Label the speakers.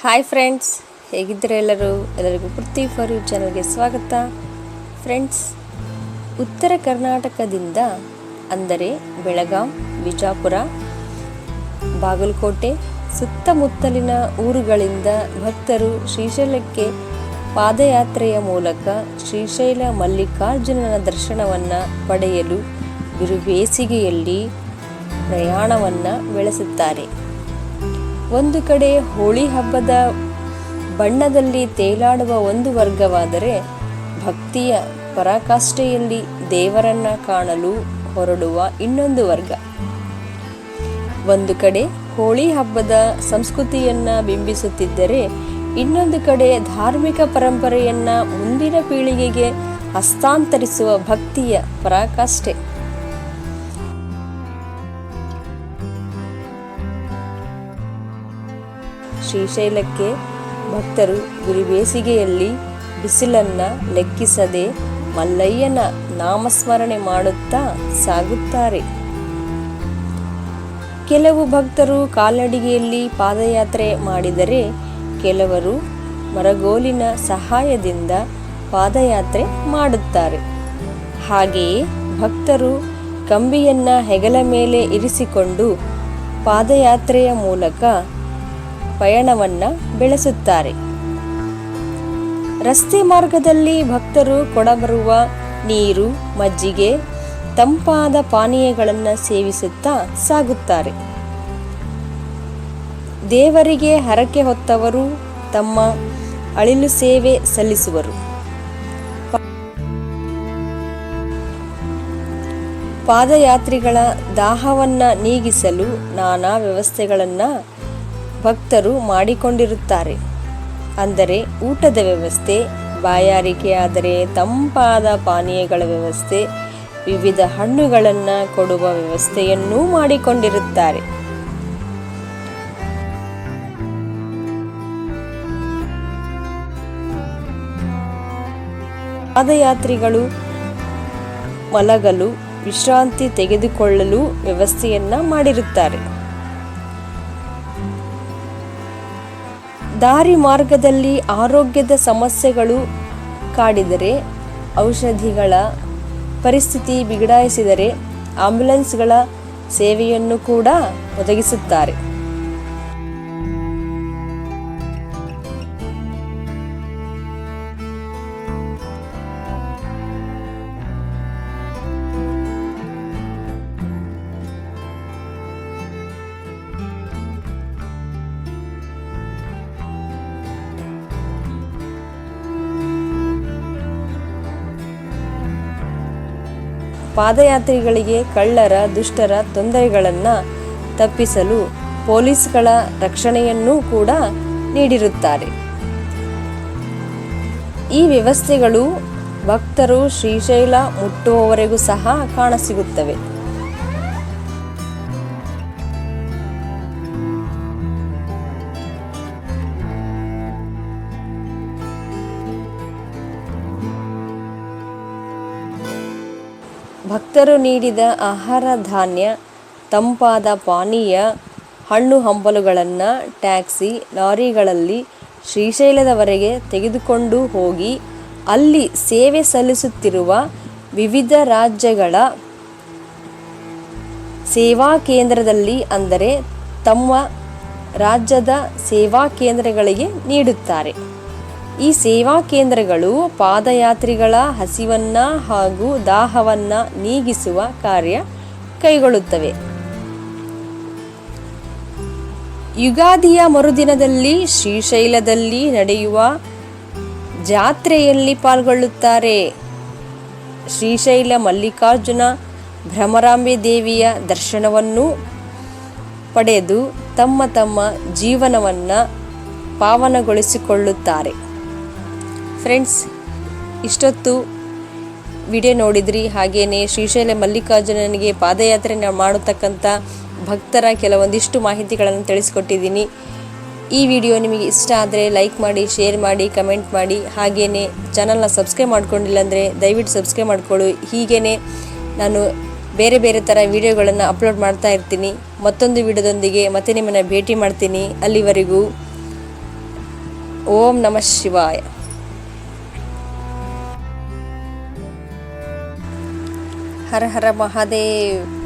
Speaker 1: Hi friends ಹೇಗಿದ್ದರೆ ಎಲ್ಲರೂ? ಎಲ್ಲರಿಗೂ ಪೃಥ್ವಿ for you ಚಾನಲ್ಗೆ ಸ್ವಾಗತ. ಫ್ರೆಂಡ್ಸ್ ಉತ್ತರ ಕರ್ನಾಟಕದಿಂದ ಅಂದರೆ ಬೆಳಗಾಂ, ಬಿಜಾಪುರ, ಬಾಗಲಕೋಟೆ ಸುತ್ತಮುತ್ತಲಿನ ಊರುಗಳಿಂದ ಭಕ್ತರು ಶ್ರೀಶೈಲಕ್ಕೆ ಪಾದಯಾತ್ರೆಯ ಮೂಲಕ ಶ್ರೀಶೈಲ ಮಲ್ಲಿಕಾರ್ಜುನನ ದರ್ಶನವನ್ನು ಪಡೆಯಲು ಬಿರುಬೇಸಿಗೆಯಲ್ಲಿ ಪ್ರಯಾಣವನ್ನು ಬೆಳೆಸುತ್ತಾರೆ. ಒಂದು ಕಡೆ ಹೋಳಿ ಹಬ್ಬದ ಬಣ್ಣದಲ್ಲಿ ತೇಲಾಡುವ ಒಂದು ವರ್ಗವಾದರೆ ಭಕ್ತಿಯ ಪರಾಕಾಷ್ಠೆಯಲ್ಲಿ ದೇವರನ್ನ ಕಾಣಲು ಹೊರಡುವ ಇನ್ನೊಂದು ವರ್ಗ. ಒಂದು ಕಡೆ ಹೋಳಿ ಹಬ್ಬದ ಸಂಸ್ಕೃತಿಯನ್ನ ಬಿಂಬಿಸುತ್ತಿದ್ದರೆ ಇನ್ನೊಂದು ಕಡೆ ಧಾರ್ಮಿಕ ಪರಂಪರೆಯನ್ನ ಮುಂದಿನ ಪೀಳಿಗೆಗೆ ಹಸ್ತಾಂತರಿಸುವ ಭಕ್ತಿಯ ಪರಾಕಾಷ್ಠೆ. ಶ್ರೀಶೈಲಕ್ಕೆ ಭಕ್ತರು ಗುರಿ ಬೇಸಿಗೆಯಲ್ಲಿ ಬಿಸಿಲನ್ನ ಲೆಕ್ಕಿಸದೆ ಮಲ್ಲಯ್ಯನ ನಾಮಸ್ಮರಣೆ ಮಾಡುತ್ತಾ ಸಾಗುತ್ತಾರೆ. ಕೆಲವು ಭಕ್ತರು ಕಾಲ್ನಡಿಗೆಯಲ್ಲಿ ಪಾದಯಾತ್ರೆ ಮಾಡಿದರೆ ಕೆಲವರು ಮರಗೋಲಿನ ಸಹಾಯದಿಂದ ಪಾದಯಾತ್ರೆ ಮಾಡುತ್ತಾರೆ. ಹಾಗೆಯೇ ಭಕ್ತರು ಕಂಬಿಯನ್ನು ಹೆಗಲ ಮೇಲೆ ಇರಿಸಿಕೊಂಡು ಪಾದಯಾತ್ರೆಯ ಮೂಲಕ ಪಯಣವನ್ನ ಬೆಳೆಸುತ್ತಾರೆ. ರಸ್ತೆ ಮಾರ್ಗದಲ್ಲಿ ಭಕ್ತರು ಕೊಡಬರುವ ನೀರು, ಮಜ್ಜಿಗೆ, ತಂಪಾದ ಪಾನೀಯಗಳನ್ನು ಸೇವಿಸುತ್ತಾ ಸಾಗುತ್ತಾರೆ. ದೇವರಿಗೆ ಹರಕೆ ಹೊತ್ತವರು ತಮ್ಮ ಅಳಿಲು ಸೇವೆ ಸಲ್ಲಿಸುವರು. ಪಾದಯಾತ್ರಿಗಳ ದಾಹವನ್ನ ನೀಗಿಸಲು ನಾನಾ ವ್ಯವಸ್ಥೆಗಳನ್ನ ಭಕ್ತರು ಮಾಡಿಕೊಂಡಿರುತ್ತಾರೆ. ಅಂದರೆ ಊಟದ ವ್ಯವಸ್ಥೆ, ಬಾಯಾರಿಕೆಯಾದರೆ ತಂಪಾದ ಪಾನೀಯಗಳ ವ್ಯವಸ್ಥೆ, ವಿವಿಧ ಹಣ್ಣುಗಳನ್ನು ಕೊಡುವ ವ್ಯವಸ್ಥೆಯನ್ನೂ ಮಾಡಿಕೊಂಡಿರುತ್ತಾರೆ. ಪಾದಯಾತ್ರಿಗಳು ಮಲಗಲು, ವಿಶ್ರಾಂತಿ ತೆಗೆದುಕೊಳ್ಳಲು ವ್ಯವಸ್ಥೆಯನ್ನು ಮಾಡಿರುತ್ತಾರೆ. ದಾರಿ ಮಾರ್ಗದಲ್ಲಿ ಆರೋಗ್ಯದ ಸಮಸ್ಯೆಗಳು ಕಾಡಿದರೆ ಔಷಧಿಗಳ ಪರಿಸ್ಥಿತಿ ಬಿಗಡಾಯಿಸಿದರೆ ಆಂಬ್ಯುಲೆನ್ಸ್ಗಳ ಸೇವೆಯನ್ನು ಕೂಡ ಒದಗಿಸುತ್ತಾರೆ. ಪಾದಯಾತ್ರಿಗಳಿಗೆ ಕಳ್ಳರ, ದುಷ್ಟರ ತೊಂದರೆಗಳನ್ನು ತಪ್ಪಿಸಲು ಪೊಲೀಸ್ಗಳ ರಕ್ಷಣೆಯನ್ನೂ ಕೂಡ ನೀಡಿರುತ್ತಾರೆ. ಈ ವ್ಯವಸ್ಥೆಗಳು ಭಕ್ತರು ಶ್ರೀಶೈಲ ಮುಟ್ಟುವವರೆಗೂ ಸಹ ಕಾಣಸಿಗುತ್ತವೆ. ಭಕ್ತರು ನೀಡಿದ ಆಹಾರ ಧಾನ್ಯ, ತಂಪಾದ ಪಾನೀಯ, ಹಣ್ಣು ಹಂಪಲುಗಳನ್ನು ಟ್ಯಾಕ್ಸಿ, ಲಾರಿಗಳಲ್ಲಿ ಶ್ರೀಶೈಲದವರೆಗೆ ತೆಗೆದುಕೊಂಡು ಹೋಗಿ ಅಲ್ಲಿ ಸೇವೆ ಸಲ್ಲಿಸುತ್ತಿರುವ ವಿವಿಧ ರಾಜ್ಯಗಳ ಸೇವಾ ಕೇಂದ್ರದಲ್ಲಿ ಅಂದರೆ ತಮ್ಮ ರಾಜ್ಯದ ಸೇವಾ ಕೇಂದ್ರಗಳಿಗೆ ನೀಡುತ್ತಾರೆ. ಈ ಸೇವಾ ಕೇಂದ್ರಗಳು ಪಾದಯಾತ್ರಿಗಳ ಹಸಿವನ್ನ ಹಾಗೂ ದಾಹವನ್ನ ನೀಗಿಸುವ ಕಾರ್ಯ ಕೈಗೊಳ್ಳುತ್ತವೆ. ಯುಗಾದಿಯ ಮರುದಿನದಲ್ಲಿ ಶ್ರೀಶೈಲದಲ್ಲಿ ನಡೆಯುವ ಜಾತ್ರೆಯಲ್ಲಿ ಪಾಲ್ಗೊಳ್ಳುತ್ತಾರೆ ಶ್ರೀಶೈಲ ಮಲ್ಲಿಕಾರ್ಜುನ ಭ್ರಮರಾಂಬೆ ದೇವಿಯ ದರ್ಶನವನ್ನು ಪಡೆದು ತಮ್ಮ ತಮ್ಮ ಜೀವನವನ್ನು ಪಾವನಗೊಳಿಸಿಕೊಳ್ಳುತ್ತಾರೆ. ಫ್ರೆಂಡ್ಸ್ ಇಷ್ಟೊತ್ತು ವಿಡಿಯೋ ನೋಡಿದ್ರಿ. ಹಾಗೆಯೇ ಶ್ರೀಶೈಲ ಮಲ್ಲಿಕಾರ್ಜುನನಿಗೆ ಪಾದಯಾತ್ರೆ ಮಾಡತಕ್ಕಂಥ ಭಕ್ತರ ಕೆಲವೊಂದಿಷ್ಟು ಮಾಹಿತಿಗಳನ್ನು ತಿಳಿಸ್ಕೊಟ್ಟಿದ್ದೀನಿ. ಈ ವಿಡಿಯೋ ನಿಮಗೆ ಇಷ್ಟ ಆದರೆ ಲೈಕ್ ಮಾಡಿ, ಶೇರ್ ಮಾಡಿ, ಕಮೆಂಟ್ ಮಾಡಿ. ಹಾಗೆಯೇ ಚಾನಲ್ನ ಸಬ್ಸ್ಕ್ರೈಬ್ ಮಾಡ್ಕೊಂಡಿಲ್ಲ ಅಂದರೆ ದಯವಿಟ್ಟು ಸಬ್ಸ್ಕ್ರೈಬ್ ಮಾಡ್ಕೊಳ್ಳಿ. ಹೀಗೇ ನಾನು ಬೇರೆ ಬೇರೆ ಥರ ವಿಡಿಯೋಗಳನ್ನು ಅಪ್ಲೋಡ್ ಮಾಡ್ತಾ ಇರ್ತೀನಿ. ಮತ್ತೊಂದು ವಿಡಿಯೋದೊಂದಿಗೆ ಮತ್ತೆ ನಿಮ್ಮನ್ನು ಭೇಟಿ ಮಾಡ್ತೀನಿ. ಅಲ್ಲಿವರೆಗೂ ಓಂ ನಮಃ ಶಿವಾಯ. ഹര ഹര മഹാദേവ്.